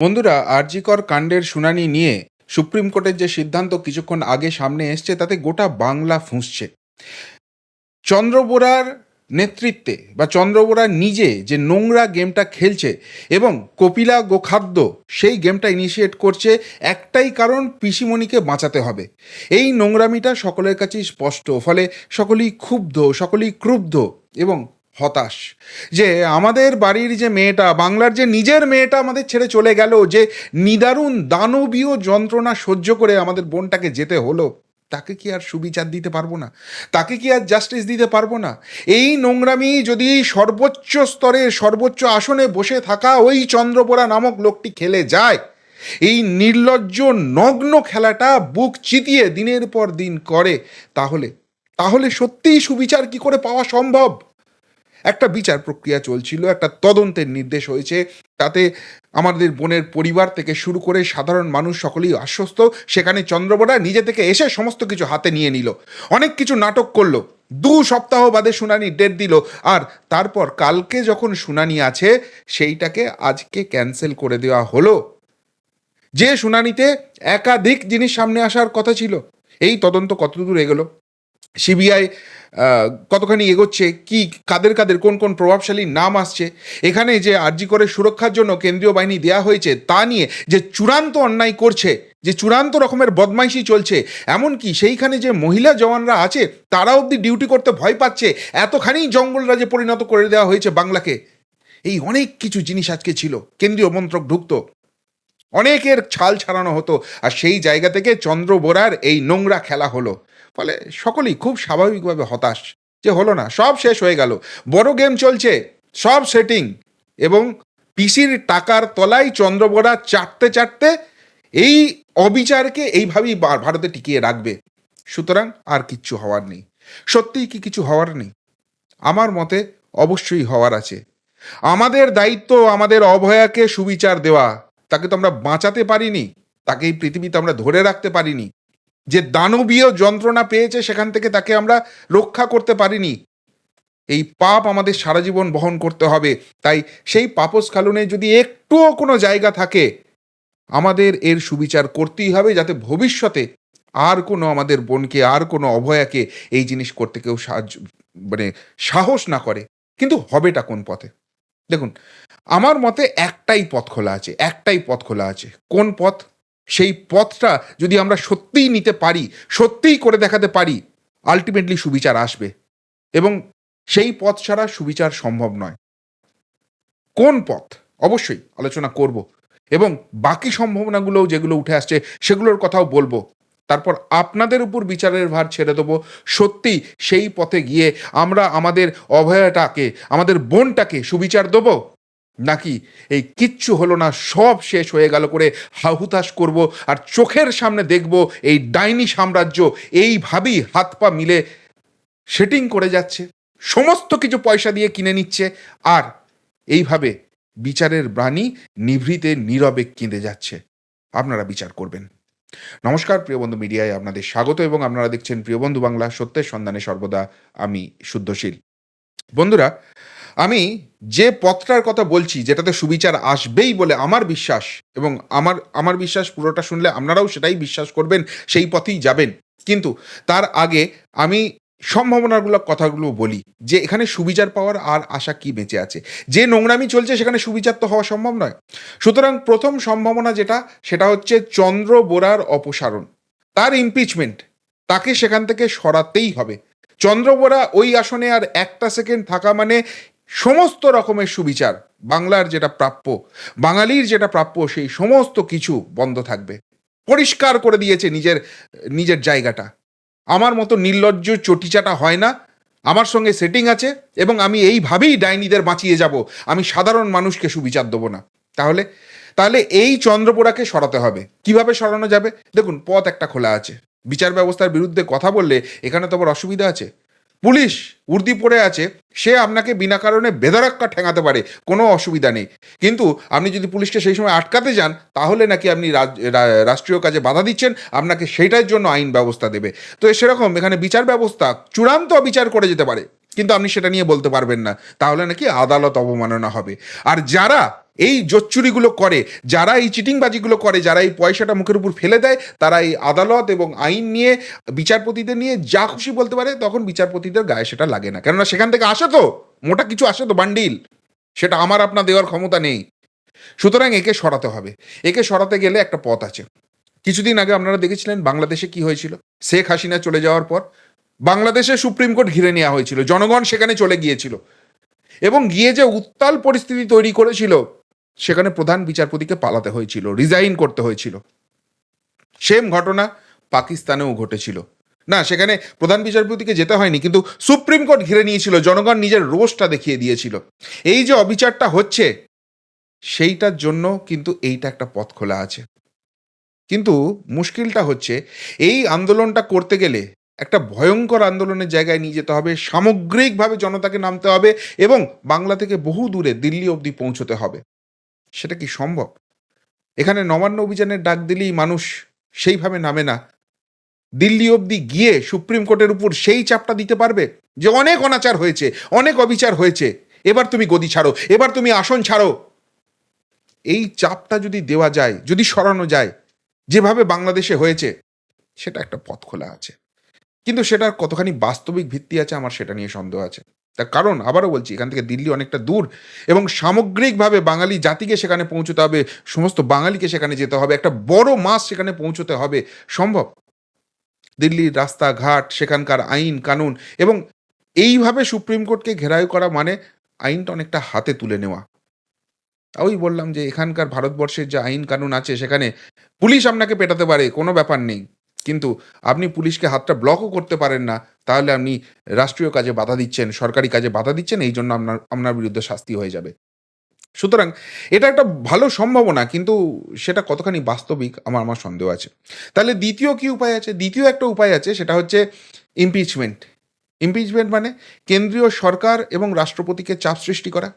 বন্ধুরা, আরজিকর কাণ্ডের শুনানি নিয়ে সুপ্রিম কোর্টের যে সিদ্ধান্ত কিছুক্ষণ আগে সামনে এসছে, তাতে গোটা বাংলা ফুঁসছে। চন্দ্রবোরার নেতৃত্বে বা চন্দ্রবোরা নিজে যে নোংরা গেমটা খেলছে এবং কপিলা গোখাদ্য সেই গেমটা ইনিশিয়েট করছে, একটাই কারণ পিসিমণিকে বাঁচাতে হবে। এই নোংরামিটা সকলের কাছেই স্পষ্ট, ফলে সকলেই ক্ষুব্ধ, সকলেই ক্রুব্ধ এবং হতাশ। যে আমাদের বাড়ির যে মেয়েটা, বাংলার যে নিজের মেয়েটা আমাদের ছেড়ে চলে গেল, যে নিদারুণ দানবীয় যন্ত্রণা সহ্য করে আমাদের বোনটাকে যেতে হলো, তাকে কি আর সুবিচার দিতে পারব না? তাকে কি আর জাস্টিস দিতে পারব না? এই নোংরামি যদি সর্বোচ্চ স্তরে, সর্বোচ্চ আসনে বসে থাকা ওই চন্দ্রপোড়া নামক লোকটি খেলে যায়, এই নির্লজ্জ নগ্ন খেলাটা বুক চিতিয়ে দিনের পর দিন করে, তাহলে তাহলে সত্যিই সুবিচার কি করে পাওয়া সম্ভব? একটা বিচার প্রক্রিয়া চলছিল, একটা তদন্তের নির্দেশ হয়েছে। তাতে আমাদের বোনের পরিবার থেকে শুরু করে সাধারণ মানুষ সকলেই আশ্বস্ত। সেখানে চন্দ্রবড়া নিজে থেকে এসে সমস্ত কিছু হাতে নিয়ে নিল। অনেক কিছু নাটক করল। দু সপ্তাহ বাদে শুনানি ডেট দিল। আর তারপর কালকে যখন শুনানি আছে, সেইটাকে আজকে ক্যান্সেল করে দেওয়া হলো। যে শুনানিতে একাধিক জিনিস সামনে আসার কথা ছিল, এই তদন্ত কতদূর এগোলো? সিবিআই কতখানি এগোচ্ছে, কি, কাদের কাদের, কোন কোন প্রভাবশালী নাম আসছে, এখানে যে আরজি করে সুরক্ষার জন্য কেন্দ্রীয় বাহিনী দেয়া হয়েছে, তা নিয়ে যে চূড়ান্ত অন্যায় করছে, যে চূড়ান্ত রকমের বদমাইশি চলছে, এমনকি সেইখানে যে মহিলা জওয়ানরা আছে, তারা অবধি ডিউটি করতে ভয় পাচ্ছে, এতখানি জঙ্গলরাজে পরিণত করে দেওয়া হয়েছে বাংলাকে। এই অনেক কিছু জিনিস আজকে ছিল, কেন্দ্রীয় মন্ত্রক ঢুকতো। অনেকের ছাল ছাড়ানো হতো, আর সেই জায়গা থেকে চন্দ্র বোরার এই নোংরা খেলা হলো। ফলে সকলেই খুব স্বাভাবিকভাবে হতাশ যে হলো না, সব শেষ হয়ে গেল। বড় গেম চলছে, সব সেটিং এবং পিসির টাকার তলায় চন্দ্রবোরা চাটতে চাটতে এই অবিচারকে এইভাবেই ভারতে টিকিয়ে রাখবে। সুতরাং আর কিচ্ছু হওয়ার নেই। সত্যিই কি কিছু হওয়ার নেই? আমার মতে অবশ্যই হওয়ার আছে। আমাদের দায়িত্ব, আমাদের অভয়াকে সুবিচার দেওয়া। তাকে তো আমরা বাঁচাতে পারিনি, তাকে এই পৃথিবীতে আমরা ধরে রাখতে পারিনি। যে দানবীয় যন্ত্রণা পেয়েছে সেখান থেকে তাকে আমরা রক্ষা করতে পারিনি। এই পাপ আমাদের সারা জীবন বহন করতে হবে। তাই সেই পাপস্খালনে যদি একটুও কোনো জায়গা থাকে, আমাদের এর সুবিচার করতেই হবে যাতে ভবিষ্যতে আর কোনো আমাদের বোনকে, আর কোনো অভয়াকে এই জিনিস করতে কেউ সাহায্য মানে সাহস না করে। কিন্তু হবেটা কোন পথে? দেখুন, আমার মতে একটাই পথ খোলা আছে, একটাই পথ খোলা আছে। কোন পথ? সেই পথটা যদি আমরা সত্যিই নিতে পারি, সত্যিই করে দেখাতে পারি আলটিমেটলি সুবিচার আসবে। এবং সেই পথ ছাড়া সুবিচার সম্ভব নয়। কোন পথ? অবশ্যই আলোচনা করব। এবং বাকি সম্ভাবনাগুলোও যেগুলো উঠে আসছে, সেগুলোর কথাও বলব। তারপর আপনাদের উপর বিচারের ভার ছেড়ে দেবো। সত্যি সেই পথে গিয়ে আমরা আমাদের অভয়াটাকে, আমাদের বোনটাকে সুবিচার দেবো? নাকি এই কিচ্ছু হলো না, সব শেষ হয়ে গেল করে হাহুতাশ করব আর চোখের সামনে দেখব এই ডাইনি সাম্রাজ্য এইভাবেই হাত পা মিলে সেটিং করে যাচ্ছে, সমস্ত কিছু পয়সা দিয়ে কিনে নিচ্ছে আর এইভাবে বিচারের ব্রাণী নিভৃতে নীরবে কেঁদে যাচ্ছে। আপনারা বিচার করবেন। নমস্কার, প্রিয় বন্ধু মিডিয়ায় আপনাদের স্বাগত এবং আপনারা দেখছেন প্রিয় বন্ধু বাংলা সত্যের সন্ধানে সর্বদা আমি শুদ্ধশীল। বন্ধুরা আমি যে পথটার কথা বলছি, যেটাতে সুবিচার আসবেই বলে আমার বিশ্বাস এবং আমার আমার বিশ্বাস পুরোটা শুনলে আপনারাও সেটাই বিশ্বাস করবেন, সেই পথেই যাবেন। কিন্তু তার আগে আমি সম্ভাবনাগুলো, কথাগুলো বলি যে এখানে সুবিচার পাওয়ার আর আশা কি বেঁচে আছে? যে নোংরামি চলছে সেখানে সুবিচার তো হওয়া সম্ভব নয়। সুতরাং প্রথম সম্ভাবনা যেটা, সেটা হচ্ছে চন্দ্র বোরার অপসারণ। তার ইমপিচমেন্ট তাকে সেখান থেকে সরাতেই হবে। চন্দ্র বোরা ওই আসনে আর একটা সেকেন্ড থাকা মানে সমস্ত রকমের সুবিচার, বাংলার যেটা প্রাপ্য, বাঙালির যেটা প্রাপ্য, সেই সমস্ত কিছু বন্ধ থাকবে। পরিষ্কার করে দিয়েছে নিজের নিজের জায়গাটা। আমার মতো নির্লজ্জ চটিচাটা হয় না। আমার সঙ্গে সেটিং আছে এবং আমি এইভাবেই ডাইনিদের বাঁচিয়ে যাব। আমি সাধারণ মানুষকে সুবিচার দেবো না। তাহলে তাহলে এই চন্দ্রপোড়াকে সরাতে হবে। কীভাবে সরানো যাবে? দেখুন, পথ একটা খোলা আছে। বিচার ব্যবস্থার বিরুদ্ধে কথা বললে এখানে তো আবার অসুবিধা আছে। পুলিশ উর্দি পড়ে আছে, সে আপনাকে বিনা কারণে বেদারাক্কা ঠেঙাতে পারে, কোনো অসুবিধা নেই। কিন্তু আপনি যদি পুলিশকে সেই সময় আটকাতে যান, তাহলে নাকি আপনি রাষ্ট্রীয় কাজে বাধা দিচ্ছেন, আপনাকে সেটার জন্য আইন ব্যবস্থা দেবে। তো সেরকম এখানে বিচার ব্যবস্থা চূড়ান্ত বিচার করে যেতে পারে। কিন্তু আপনি সেটা নিয়ে বলতে পারবেন না। তাহলে নাকি আদালত অবমাননা হবে। আর যারা এই জোচ্চুরিগুলো করে, যারা এই চিটিংবাজিগুলো করে, যারা এই পয়সাটা মুখের উপর ফেলে দেয়, তারা এই আদালত এবং আইন নিয়ে, বিচারপতিদের নিয়ে যা খুশি বলতে পারে, তখন বিচারপতিদের গায়ে সেটা লাগে না। কেননা সেখান থেকে আসে তো, মোটা কিছু আসে তো, বান্ডিল। সেটা আমার আপনার দেওয়ার ক্ষমতা নেই। সুতরাং একে সরাতে হবে। একে সরাতে গেলে একটা পথ আছে। কিছুদিন আগে আপনারা দেখেছিলেন বাংলাদেশে কি হয়েছিল? শেখ হাসিনা চলে যাওয়ার পর বাংলাদেশে সুপ্রিম কোর্ট ঘিরে নেওয়া হয়েছিল। জনগণ সেখানে চলে গিয়েছিল। এবং গিয়ে যে উত্তাল পরিস্থিতি তৈরি করেছিল সেখানে প্রধান বিচারপতিকে পালাতে হয়েছিল রিজাইন করতে হয়েছিল। সেম ঘটনা পাকিস্তানেও ঘটেছিল। না, সেখানে প্রধান বিচারপতিকে যেতে হয়নি, কিন্তু সুপ্রিম কোর্ট ঘিরে নিয়েছিল, জনগণ নিজের রোষটা দেখিয়ে দিয়েছিল। এই যে অবিচারটা হচ্ছে, সেইটার জন্য কিন্তু এইটা একটা পথ খোলা আছে। কিন্তু মুশকিলটা হচ্ছে, এই আন্দোলনটা করতে গেলে একটা ভয়ঙ্কর আন্দোলনের জায়গায় নিয়ে যেতে হবে, সামগ্রিকভাবে জনতাকে নামতে হবে এবং বাংলা থেকে বহু দূরে দিল্লি অবধি পৌঁছতে হবে। সেটা কি সম্ভব? এখানে নবান্ন অভিযানের ডাক দিলেই মানুষ সেইভাবে নামে না। দিল্লি অবধি গিয়ে সুপ্রিম কোর্টের উপর সেই চাপটা দিতে পারবে যে অনেক অনাচার হয়েছে, অনেক অবিচার হয়েছে। এবার তুমি গদি ছাড়ো, এবার তুমি আসন ছাড়ো। এই চাপটা যদি দেওয়া যায়, যদি সরানো যায়, যেভাবে বাংলাদেশে হয়েছে, সেটা একটা পথ খোলা আছে। কিন্তু সেটার কতখানি বাস্তবিক ভিত্তি আছে আমার সেটা নিয়ে সন্দেহ আছে। তার কারণ আবারও বলছি, এখান থেকে দিল্লি অনেকটা দূর এবং সামগ্রিকভাবে বাঙালি জাতিকে সেখানে পৌঁছতে হবে, সমস্ত বাঙালিকে সেখানে যেতে হবে, একটা বড় মাস সেখানে পৌঁছতে হবে, সম্ভব। দিল্লির রাস্তাঘাট, সেখানকার আইন, কানুন এবং এইভাবে সুপ্রিম কোর্টকে ঘেরাও করা মানে আইনটা অনেকটা হাতে তুলে নেওয়া। ওই বললাম যে, এখানকার ভারতবর্ষের যে আইন, কানুন আছে সেখানে পুলিশ আপনাকে পেটাতে পারে, কোনো ব্যাপার নেই। কিন্তু আপনি পুলিশকে হাতটা ব্লকও করতে পারেন না, তাহলে আপনি রাষ্ট্রীয় কাজে বাধা দিচ্ছেন, সরকারি কাজে বাধা দিচ্ছেন, এই জন্য আপনার আপনার বিরুদ্ধে শাস্তি হয়ে যাবে। সুতরাং এটা একটা ভালো সম্ভাবনা, কিন্তু সেটা কতখানি বাস্তবিক আমার আমার সন্দেহ আছে। তাহলে দ্বিতীয় কি উপায় আছে? দ্বিতীয় একটা উপায় আছে, সেটা হচ্ছে ইমপিচমেন্ট ইমপিচমেন্ট মানে কেন্দ্রীয় সরকার এবং রাষ্ট্রপতিকে চাপ সৃষ্টি করা।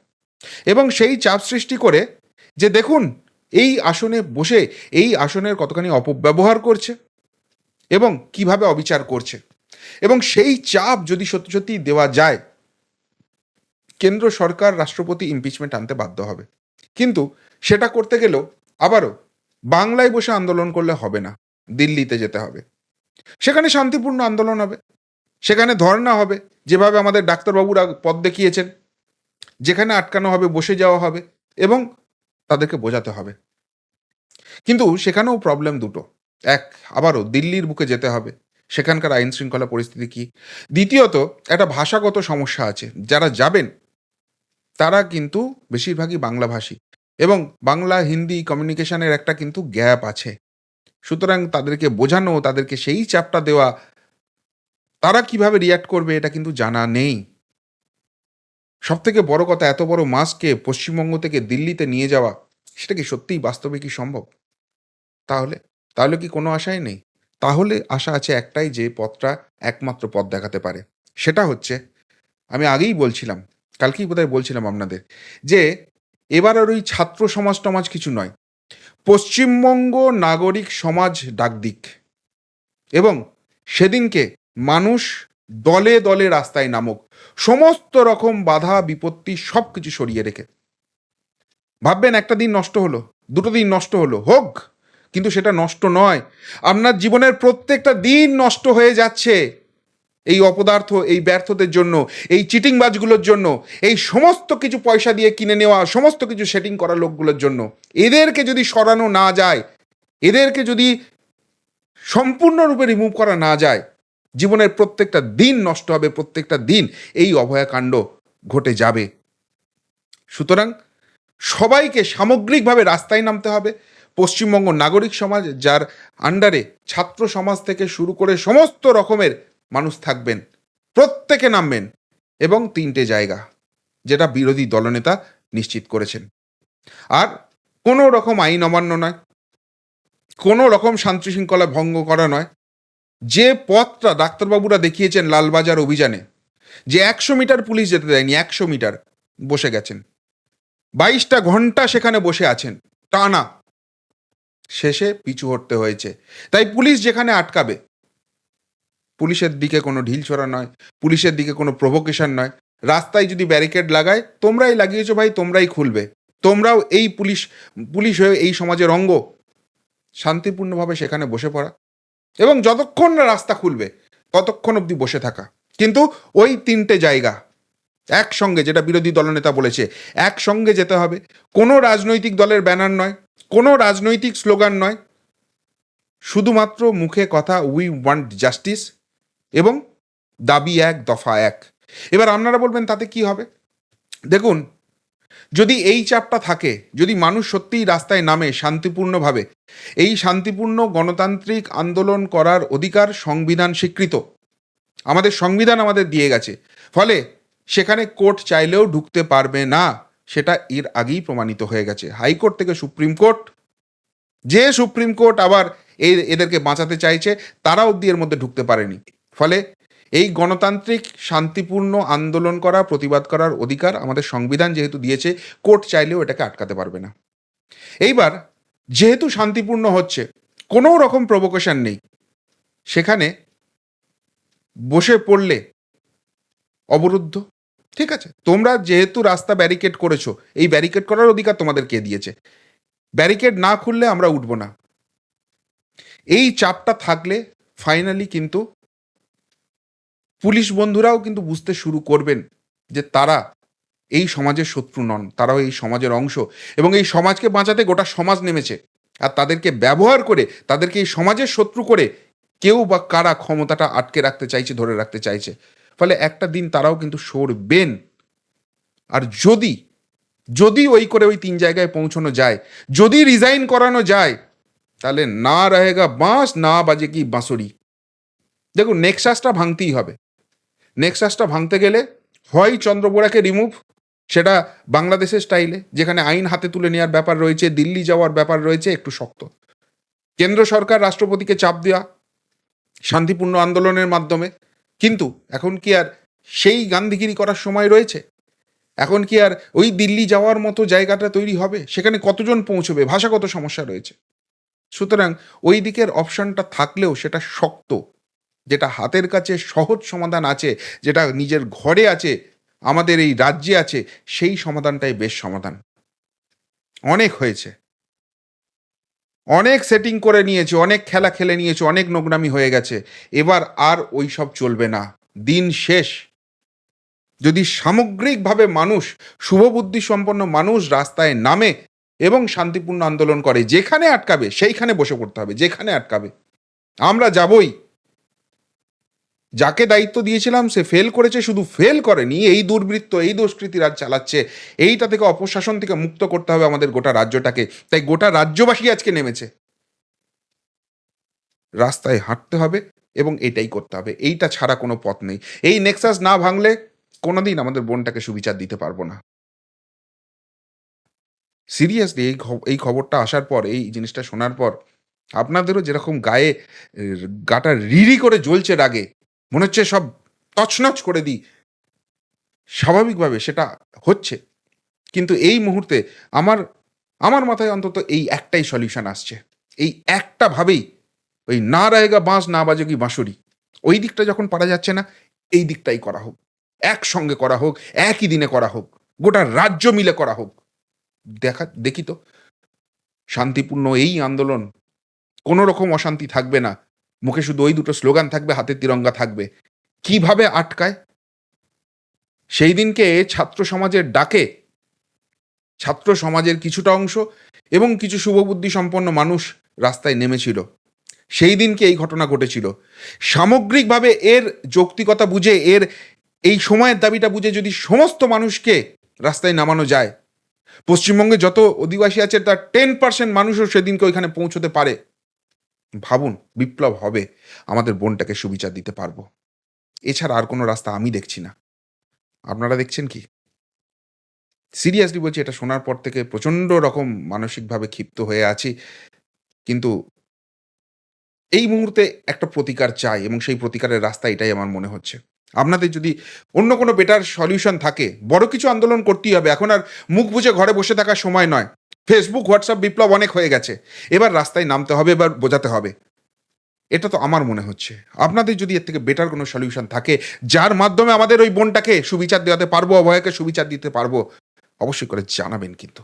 এবং সেই চাপ সৃষ্টি করে যে দেখুন, এই আসনে বসে, এই আসনের কতখানি অপব্যবহার করছে। এবং কীভাবে অবিচার করছে। এবং সেই চাপ যদি সত্যি সত্যি দেওয়া যায়, কেন্দ্র সরকার, রাষ্ট্রপতি ইমপিচমেন্ট আনতে বাধ্য হবে। কিন্তু সেটা করতে গেলেও আবারও বাংলায় বসে আন্দোলন করলে হবে না, দিল্লিতে যেতে হবে। সেখানে শান্তিপূর্ণ আন্দোলন হবে, সেখানে ধর্ণা হবে, যেভাবে আমাদের ডাক্তারবাবুরা পদ দেখিয়েছেন, যেখানে আটকানো হবে, বসে যাওয়া হবে এবং তাদেরকে বোঝাতে হবে। কিন্তু সেখানেও প্রবলেম দুটো। এক, আবারও দিল্লির বুকে যেতে হবে। সেখানকার আইন শৃঙ্খলা পরিস্থিতি কি? দ্বিতীয়ত, একটা ভাষাগত সমস্যা আছে। যারা যাবেন, তারা কিন্তু বেশিরভাগই বাংলাভাষী এবং বাংলা, হিন্দি কমিউনিকেশনের একটা কিন্তু গ্যাপ আছে। সুতরাং তাদেরকে বোঝানো, তাদেরকে সেই চাপটা দেওয়া, তারা কীভাবে রিয়াক্ট করবে এটা কিন্তু জানা নেই। সব থেকে বড় কথা, এত বড় মাসকে পশ্চিমবঙ্গ থেকে দিল্লিতে নিয়ে যাওয়া, সেটা কি সত্যিই বাস্তবে কি সম্ভব? তাহলে তাহলে কি কোনো আশাই নেই? তাহলে আশা আছে একটাই যে পথটা একমাত্র পথ দেখাতে পারে। সেটা হচ্ছে, আমি আগেই বলছিলাম, কালকেই বোধহয় বলছিলাম আপনাদের, যে এবার আর ওই ছাত্র সমাজ টমাজ কিছু নয়। পশ্চিমবঙ্গ নাগরিক সমাজ ডাকদিক। এবং সেদিনকে মানুষ দলে দলে রাস্তায় নামক। সমস্ত রকম বাধা, বিপত্তি সব কিছু সরিয়ে রেখে। ভাববেন একটা দিন নষ্ট হলো, দুটো দিন নষ্ট হলো, হোক। কিন্তু সেটা নষ্ট নয়। আপনার জীবনের প্রত্যেকটা দিন নষ্ট হয়ে যাচ্ছে। এই অপদার্থ, এই ব্যর্থদের জন্য, এই চিটিংবাজগুলোর জন্য, এই সমস্ত কিছু পয়সা দিয়ে কিনে নেওয়া, সমস্ত কিছু সেটিং করা লোকগুলোর জন্য। এদেরকে যদি সরানো না যায়, এদেরকে যদি সম্পূর্ণরূপে রিমুভ করা না যায়, জীবনের প্রত্যেকটা দিন নষ্ট হবে, প্রত্যেকটা দিন এই অভয়াকাণ্ড ঘটে যাবে। সুতরাং সবাইকে সামগ্রিকভাবে রাস্তায় নামতে হবে। পশ্চিমবঙ্গ নাগরিক সমাজ, যার আন্ডারে ছাত্র সমাজ থেকে শুরু করে সমস্ত রকমের মানুষ থাকবেন, প্রত্যেকে নামবেন এবং তিনটে জায়গা, যেটা বিরোধী দলনেতা নিশ্চিত করেছেন। আর কোনো রকম আইন অমান্য নয়, কোনো রকম শান্তি শৃঙ্খলা ভঙ্গ করা নয়। যে পথটা ডাক্তারবাবুরা দেখিয়েছেন লালবাজার অভিযানে, যে একশো মিটার পুলিশ যেতে দেয়নি, একশো মিটার বসে গেছেন। বাইশটা ঘণ্টা সেখানে বসে আছেন, টানা। শেষে পিছু হটতে হয়েছে। তাই পুলিশ যেখানে আটকাবে, পুলিশের দিকে কোনো ঢিল ছোড়া নয়, পুলিশের দিকে কোনো প্রভোকেশন নয়। রাস্তায় যদি ব্যারিকেড লাগায়, তোমরাই লাগিয়েছো ভাই, তোমরাই খুলবে। তোমরাও এই পুলিশ পুলিশ হয়ে এই সমাজের অঙ্গ। শান্তিপূর্ণভাবে সেখানে বসে পড়া। এবং যতক্ষণ না রাস্তা খুলবে, ততক্ষণ অবধি বসে থাকা। কিন্তু ওই তিনটে জায়গা, একসঙ্গে, যেটা বিরোধী দলনেতা বলেছে, একসঙ্গে যেতে হবে। কোনো রাজনৈতিক দলের ব্যানার নয় কোনো রাজনৈতিক স্লোগান নয়। শুধুমাত্র মুখে কথা উই ওয়ান্ট জাস্টিস এবং দাবি এক, দফা এক। এবার আপনারা বলবেন, তাতে কি হবে? দেখুন, যদি এই চাপটা থাকে, যদি মানুষ সত্যিই রাস্তায় নামে শান্তিপূর্ণভাবে, এই শান্তিপূর্ণ গণতান্ত্রিক আন্দোলন করার অধিকার সংবিধান স্বীকৃত। আমাদের সংবিধান আমাদের দিয়ে গেছে। ফলে সেখানে কোর্ট চাইলেও ঢুকতে পারবে না। সেটা এর আগেই প্রমাণিত হয়ে গেছে। হাইকোর্ট থেকে সুপ্রিম কোর্ট, যে সুপ্রিম কোর্ট আবার এই এদেরকে বাঁচাতে চাইছে, তারা অবধি এর মধ্যে ঢুকতে পারেনি। ফলে এই গণতান্ত্রিক, শান্তিপূর্ণ আন্দোলন করা, প্রতিবাদ করার অধিকার আমাদের সংবিধান যেহেতু দিয়েছে, কোর্ট চাইলেও এটাকে আটকাতে পারবে না। এইবার যেহেতু শান্তিপূর্ণ হচ্ছে, কোনো রকম প্রভোকেশন নেই। সেখানে বসে পড়লে অবরুদ্ধ ঠিক আছে? তোমরা যেহেতু রাস্তা ব্যারিকেড করেছ, এই ব্যারিকেড করার অধিকার তোমাদের কে দিয়েছে। ব্যারিকেড না খুললে আমরা উঠবো না। এই চাপটা থাকলে ফাইনালি কিন্তু পুলিশ বন্ধুরাও কিন্তু বুঝতে শুরু করবেন যে তারা এই সমাজের শত্রু নন, তারাও এই সমাজের অংশ এবং এই সমাজকে বাঁচাতে গোটা সমাজ নেমেছে। আর তাদেরকে ব্যবহার করে, তাদেরকে এই সমাজের শত্রু করে কেউ বা কারা ক্ষমতাটা আটকে রাখতে চাইছে, ধরে রাখতে চাইছে। ফলে একটা দিন তারাও কিন্তু সরবেন। আর যদি যদি ওই করে ওই তিন জায়গায় পৌঁছানো যায়, যদি রিজাইন করানো যায়, তাহলে না রহেগা বাঁশ, না বাজে কি বাঁশুরি। দেখুন নেক্সাসটা ভাঙতেই হবে। নেক্সাসটা ভাঙতে গেলে হয় চন্দ্রবোড়াকে রিমুভ সেটা বাংলাদেশের স্টাইলে যেখানে আইন হাতে তুলে নেওয়ার ব্যাপার রয়েছে, দিল্লি যাওয়ার ব্যাপার রয়েছে, একটু শক্ত। কেন্দ্র সরকার রাষ্ট্রপতিকে চাপ দেওয়া শান্তিপূর্ণ আন্দোলনের মাধ্যমে কিন্তু এখন কি আর সেই গান্ধীগিরি করার সময় রয়েছে? এখন কি আর ওই দিল্লি যাওয়ার মতো জায়গাটা তৈরি হবে? সেখানে কতজন পৌঁছবে? ভাষাগত সমস্যা রয়েছে। সুতরাং ওই দিকের অপশনটা থাকলেও সেটা শক্ত। যেটা হাতের কাছে সহজ সমাধান আছে, যেটা নিজের ঘরে আছে, আমাদের এই রাজ্যে আছে, সেই সমাধানটাই বেশ সমাধান। অনেক হয়েছে। অনেক সেটিং করে নিয়েছে, অনেক খেলা খেলে নিয়েছে, অনেক নোংরামি হয়ে গেছে। এবার আর ওই সব চলবে না। দিন শেষ। যদি সামগ্রিকভাবে মানুষ শুভবুদ্ধি সম্পন্ন মানুষ রাস্তায় নামে এবং শান্তিপূর্ণ আন্দোলন করে, যেখানে আটকাবে, সেইখানে বসে পড়তে হবে, যেখানে আটকাবে। আমরা যাবই। যাকে দায়িত্ব দিয়েছিলাম, সে ফেল করেছে, শুধু ফেল করেনি, এই দুর্বৃত্ত, এই দুষ্কৃতি রাজ চালাচ্ছে। এইটা থেকে অপশাসন থেকে মুক্ত করতে হবে আমাদের গোটা রাজ্যটাকে। তাই গোটা রাজ্যবাসী আজকে নেমেছে। রাস্তায় হাঁটতে হবে এবং এটাই করতে হবে। এইটা ছাড়া কোনো পথ নেই। এই নেক্সাস না ভাঙলে কোনোদিন আমাদের বোনটাকে সুবিচার দিতে পারব না। সিরিয়াসলি এই এই খবরটা আসার পর, এই জিনিসটা শোনার পর, আপনাদেরও যেরকম গায়ে গাটা রিরি করে জ্বলছে রাগে মনে হচ্ছে সব তছনছ করে দিই। স্বাভাবিকভাবে সেটা হচ্ছে। কিন্তু এই মুহূর্তে আমার আমার মাথায় অন্তত এই একটাই সলিউশন আসছে। এই একটা ভাবেই ওই না রায়গা বাঁশ, না বাজে কি বাঁশুরি। ওই দিকটা যখন পারা যাচ্ছে না, এই দিকটাই করা হোক। একসঙ্গে করা হোক, একই দিনে করা হোক, গোটা রাজ্য মিলে করা হোক। দেখা, দেখি তো। শান্তিপূর্ণ এই আন্দোলন কোনো রকম অশান্তি থাকবে না। মুখে শুধু ওই দুটো স্লোগান থাকবে হাতে তিরঙ্গা থাকবে। কীভাবে আটকায়? সেই দিনকে ছাত্র সমাজের ডাকে, ছাত্র সমাজের কিছুটা অংশ এবং কিছু শুভবুদ্ধি সম্পন্ন মানুষ রাস্তায় নেমেছিল। সেই দিনকে এই ঘটনা ঘটেছিল। সামগ্রিকভাবে এর যৌক্তিকতা বুঝে, এর এই সময়ের দাবিটা বুঝে যদি সমস্ত মানুষকে রাস্তায় নামানো যায়, পশ্চিমবঙ্গে যত অধিবাসী আছে, তার টেন পার্সেন্ট মানুষও সেদিনকে ওইখানে পৌঁছতে পারে। ভাবুন, বিপ্লব হবে, আমাদের বোনটাকে সুবিচার দিতে পারব। এছাড়া আর কোনো রাস্তা আমি দেখছি না। আপনারা দেখছেন কি? সিরিয়াসলি বলছি, এটা শোনার পর থেকে প্রচণ্ড রকম মানসিকভাবে ক্ষিপ্ত হয়ে আছি। কিন্তু এই মুহূর্তে একটা প্রতিকার চাই এবং সেই প্রতিকারের রাস্তা এটাই আমার মনে হচ্ছে। আপনাদের যদি অন্য কোনো বেটার সলিউশন থাকে, বড় কিছু আন্দোলন করতেই হবে। এখন আর মুখ বুঝে ঘরে বসে থাকার সময় নয়। ফেসবুক হোয়াটসঅ্যাপ বিপ্লব অনেক হয়ে গেছে। এবার রাস্তায় নামতে হবে, এবার বোঝাতে হবে। এটা তো আমার মনে হচ্ছে। আপনাদের যদি এর থেকে বেটার কোনো সলিউশন থাকে, যার মাধ্যমে আমাদের ওই বোনটাকে সুবিচার দেওয়াতে পারব, অভয়কে সুবিচার দিতে পারব, অবশ্যই করে জানাবেন কিন্তু।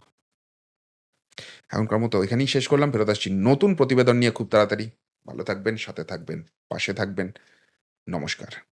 এখনকার মতো এখানেই শেষ করলাম। ফেরত আসছি নতুন প্রতিবেদন নিয়ে খুব তাড়াতাড়ি। ভালো থাকবেন, সাথে থাকবেন, পাশে থাকবেন। নমস্কার।